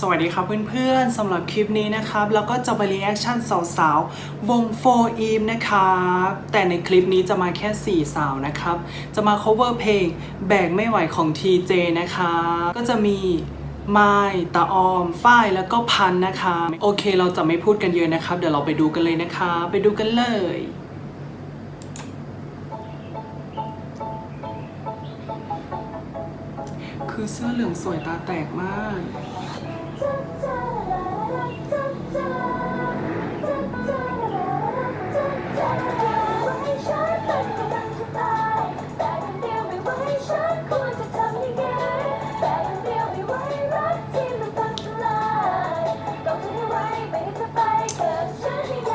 สวัสดีครับเพื่อนๆสำหรับคลิปนี้นะครับแล้วก็จะไปรีแอคชั่นสาวๆ วง4 e v นะครับแต่ในคลิปนี้จะมาแค่ 4 สาวนะครับ จะมา cover เพลงแบกไม่ไหวของ TJ นะครับก็จะมีไม้ตาออม ฝ้ายแล้วก็พันนะคะ โอเคเราจะไม่พูดกันเยอะนะครับ เดี๋ยวเราไปดูกันเลยนะคะ ไปดูกันเลยคือเสื้อเหลืองสวยตาแตกมาก ค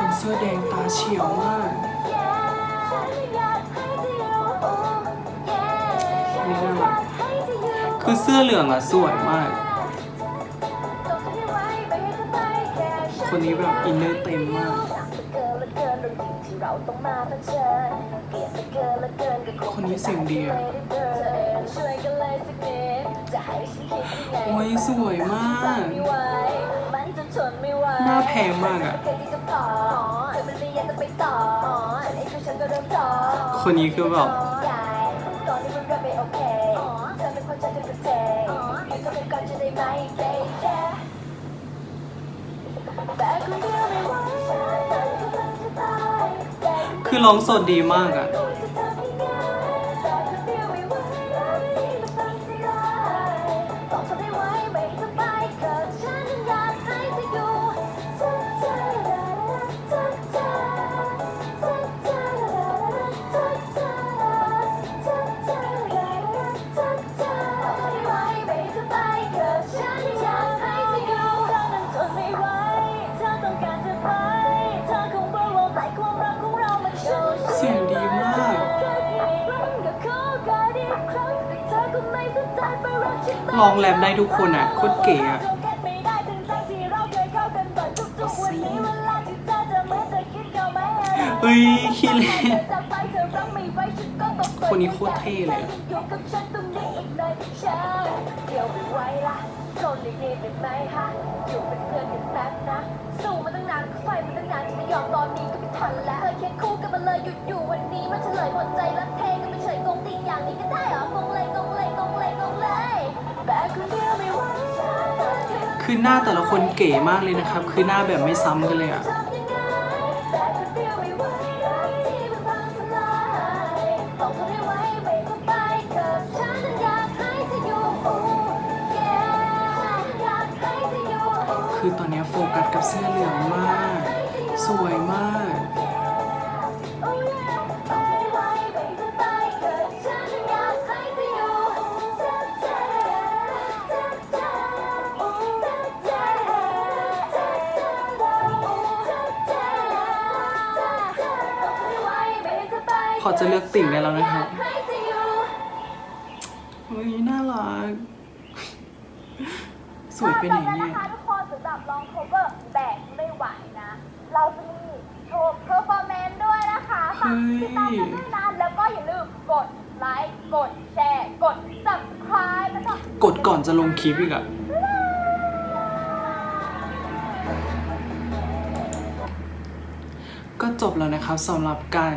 นเสื้อแดงตาเฉียวมากนี่น่ารักคือเสื้อเหลืองอะสวยมาก คนนี้แบบอินเนอร์เต็มมาก คนนี้เสียงดีอะโอ้ยสวยมาก หน้าแพงมากอะคนนี้คือแบบ คือร้องสดดีมากอะ ร้องแรปได้ทุกคนอะโคตรเก๋อะเฮ้ยขี้เล่นคนนี้โคตรเท่เลย อะคนดีๆเป็นไหมฮะอยู่เป็นเพื่อนกันแป๊บนะ สู้มาตั้งนานไฟมาตั้งนานจะไม่ยอมตอนนี้ก็ไม่ทันแล้วเคยเคียงคู่กันมาเลยหยุดอยู่วันนี้มาเฉลยหมดใจรักเทกันไปเฉยกงติงอย่างนี้ก็ได้เหรอกงเลยกงเลยกงเลยกงเลยแต่คนเดียวไม่ไหวคือหน้าแต่ละคนเก๋มากเลยนะครับ คือหน้าแบบไม่ซ้ำกันเลยอะไงแต่คนเดียวไม่ไหวที่มันพังทลายต้องทนให้ไหวไคือตอนนี้โฟกัสกับเสื้อเหลืองมาก สวยมาก พอจะเลือกติ่งได้แล้วนะครับเฮ้ยน่ารัก สวยไปไหนเนี่ย คะทุกคนสำหรับลองโคเวอร์แบกไม่ไหวนะ เราจะมีโชว์เพอร์ฟอร์แมนซ์ด้วยนะคะฝากติดตามกันด้วยนะแล้วก็อย่าลืมกดไลค์กดแชร์กด subscribe แล้วก็กดก่อนจะลงคลิปอีกอะก็จบแล้วนะครับสำหรับการ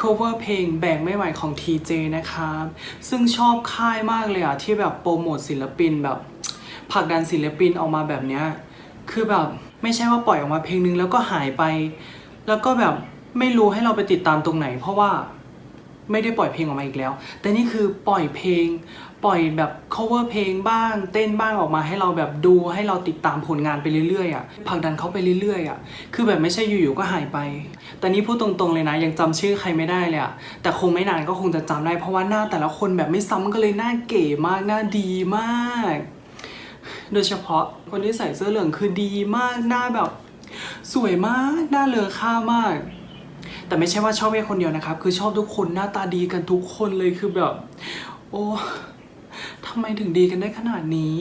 cover เพลงแบกไม่ไหวของ TJ นะครับซึ่งชอบค่ายมากเลยอะที่แบบโปรโมทศิลปินแบบผลักดันศิลปินออกมาแบบเนี้ย คือแบบไม่ใช่ว่าปล่อยออกมาเพลงนึงแล้วก็หายไป แล้วก็แบบไม่รู้ให้เราไปติดตามตรงไหน เพราะว่าไม่ได้ปล่อยเพลงออกมาอีกแล้ว แต่นี่คือปล่อยเพลง ปล่อยแบบ cover เพลงบ้าง เต้นบ้างออกมาให้เราแบบดูให้เราติดตามผลงานไปเรื่อยๆอะผลักดันเขาไปเรื่อยๆอะคือแบบไม่ใช่อยู่ๆก็หายไป แต่นี่พูดตรงๆเลยนะ ยังจำชื่อใครไม่ได้เลยอะแต่คงไม่นานก็คงจะจำได้เพราะว่าหน้าแต่ละคนแบบไม่ซ้ำกันเลยหน้าเก๋มากหน้าดีมาก โดยเฉพาะคนที่ใส่เสื้อเหลืองคือดีมากหน้าแบบ สวยมากหน้าเลอค่ามาก แต่ไม่ใช่ว่าชอบแค่คนเดียวนะครับ คือชอบทุกคนหน้าตาดีกันทุกคนเลยคือแบบ โอ้ทำไมถึงดีกันได้ขนาดนี้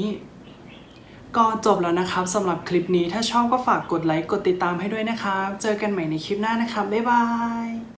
ก็จบแล้วนะครับสำหรับคลิปนี้ถ้าชอบก็ฝากกดไลค์กดติดตามให้ด้วยนะครับ เจอกันใหม่ในคลิปหน้านะครับ บ๊ายบาย